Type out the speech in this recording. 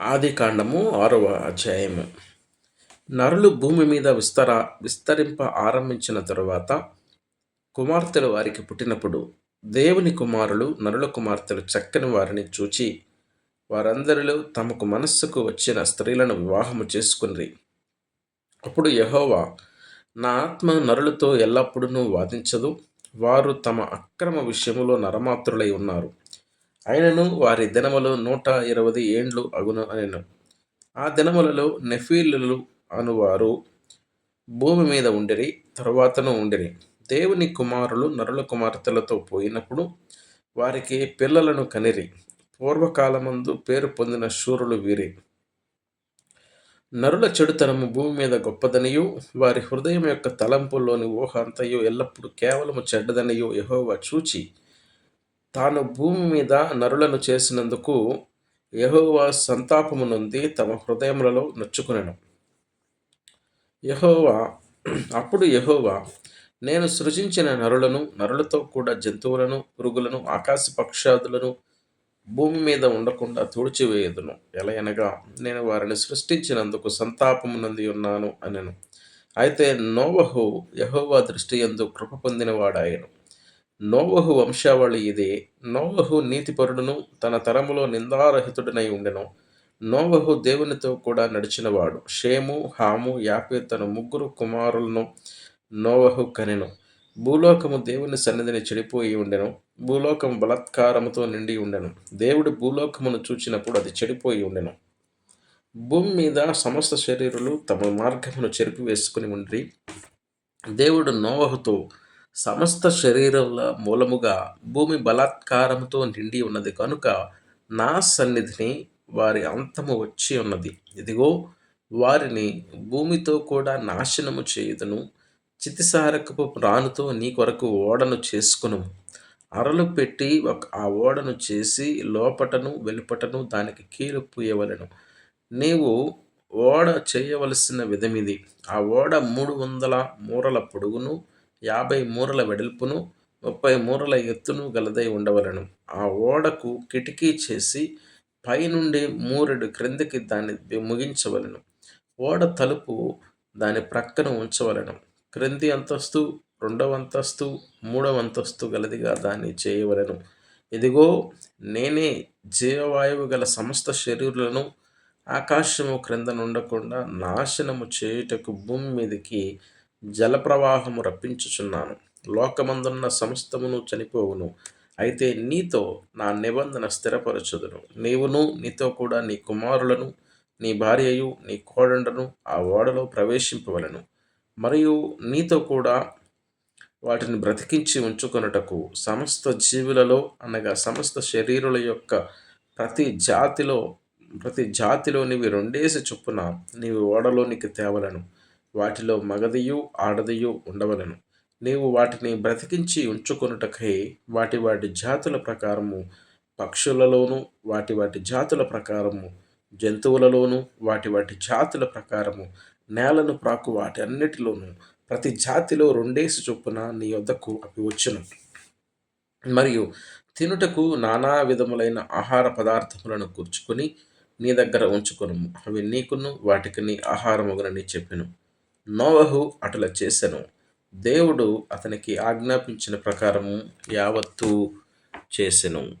ఆది కాండము ఆరవ అధ్యాయము. నరులు భూమి మీద విస్తర విస్తరింప ఆరంభించిన తరువాత కుమార్తెలు వారికి పుట్టినప్పుడు దేవుని కుమారులు నరుల కుమార్తెలు చక్కని వారిని చూచి వారందరిలో తమకు మనస్సుకు వచ్చిన స్త్రీలను వివాహము చేసుకుని అప్పుడు యహోవా నా ఆత్మ నరులతో ఎల్లప్పుడూ వాదించదు. వారు తమ అక్రమ విషయములో నరమాత్రులై ఉన్నారు. ఆయనను వారి దినములు నూట ఇరవై ఏండ్లు అగును అనెను. ఆ దినములలో నెఫీలు అనువారు భూమి మీద ఉండిరి తరువాతను ఉండిరి. దేవుని కుమారులు నరుల కుమార్తెలతో పోయినప్పుడు వారికి పిల్లలను కనిరి. పూర్వకాలమందు పేరు పొందిన శూరులు వీరి. నరుల చెడుతనము భూమి మీద గొప్పదనియు వారి హృదయం యొక్క తలంపుల్లోని ఊహ అంతయు ఎల్లప్పుడూ కేవలము చెడ్డదనియు యహోవా చూచి తాను భూమి మీద నరులను చేసినందుకు యహోవా సంతాపము నుండి తమ హృదయములలో నొచ్చుకునను. యహోవా అప్పుడు యహోవా నేను సృజించిన నరులను నరులతో కూడా జంతువులను పురుగులను ఆకాశ పక్షాదులను భూమి మీద ఉండకుండా తుడిచివేయదును. ఎలయనగా నేను వారిని సృష్టించినందుకు సంతాపము నుండి ఉన్నాను అనెను. అయితే నోవహు యహోవా దృష్టి ఎందు కృప పొందినవాడాయను. నోవహు వంశావళి ఇదే. నోవహు నీతిపరుడును తన తరములో నిందారహితుడనై ఉండెను. నోవహు దేవునితో కూడా నడిచినవాడు. షేము హాము యాపే తన ముగ్గురు కుమారులను నోవహు కనెను. భూలోకము దేవుని సన్నిధిని చెడిపోయి ఉండెను. భూలోకం బలత్కారముతో నిండి ఉండెను. దేవుడు భూలోకమును చూచినప్పుడు అది చెడిపోయి ఉండెను. భూమి మీద సమస్త శరీరులు తమ మార్గమును చెరిపి వేసుకుని ఉండి దేవుడు నోవహుతో సమస్త శరీరముల మూలముగా భూమి బలాత్కారముతో నిండి ఉన్నది కనుక నా సన్నిధిని వారి అంతము వచ్చి ఉన్నది. ఇదిగో వారిని భూమితో కూడా నాశనము చేయుదును. చితిసారకపు రానుతో నీ కొరకు ఓడను చేసుకును అరలు పెట్టి ఒక ఆ ఓడను చేసి లోపటను వెలుపటను దానికి కీలు పూయవలను. నీవు ఓడ చేయవలసిన విధమిది. ఆ ఓడ మూడు వందల మూరల పొడుగును యాభై మూరల వెడల్పును ముప్పై మూరల ఎత్తును గలదై ఉండవలను. ఆ ఓడకు కిటికీ చేసి పైనుండి మూరెడు క్రిందికి దాన్ని ముగించవలను. ఓడ తలుపు దాని ప్రక్కన ఉంచవలను. క్రింది అంతస్తు రెండవ అంతస్తు మూడవ అంతస్తు గలదిగా దాన్ని చేయవలను. ఇదిగో నేనే జీవవాయువు గల సమస్త శరీరులను ఆకాశము క్రింద నుండకుండా నాశనము చేయుటకు భూమి మీదకి జలప్రవాహము రప్పించుచున్నాను. లోకమందున్న సమస్తమును చనిపోవును. అయితే నీతో నా నిబంధన స్థిరపరచుదును. నీవును నీతో కూడా నీ కుమారులను నీ భార్యయు నీ కోడండను ఆ ఓడలో ప్రవేశింపవలను. మరియు నీతో కూడా వాటిని బ్రతికించి ఉంచుకొనుటకు సమస్త జీవులలో అనగా సమస్త శరీరుల యొక్క ప్రతి జాతిలో ప్రతి జాతిలోనివి రెండేసి చొప్పున నీవు ఓడలోనికి తేవలను. వాటిలో మగదియు ఆడదియు ఉండవలను. నీవు వాటిని బ్రతికించి ఉంచుకొనుటకై వాటి వాటి జాతుల ప్రకారము పక్షులలోను వాటి వాటి జాతుల ప్రకారము జంతువులలోను వాటి వాటి జాతుల ప్రకారము నేలను ప్రాకు వాటి అన్నిటిలోనూ ప్రతి జాతిలో రెండేసి చొప్పున నీ వద్దకు అవి వచ్చును మరియు తినుటకు నానా విధములైన ఆహార పదార్థములను కూర్చుకొని నీ దగ్గర ఉంచుకొను అవి నీకును వాటికి నీ ఆహారముగనని చెప్పెను. నోవహు అటుల చేసెను. దేవుడు అతనికి ఆజ్ఞాపించిన ప్రకారము యావత్తు చేసెను.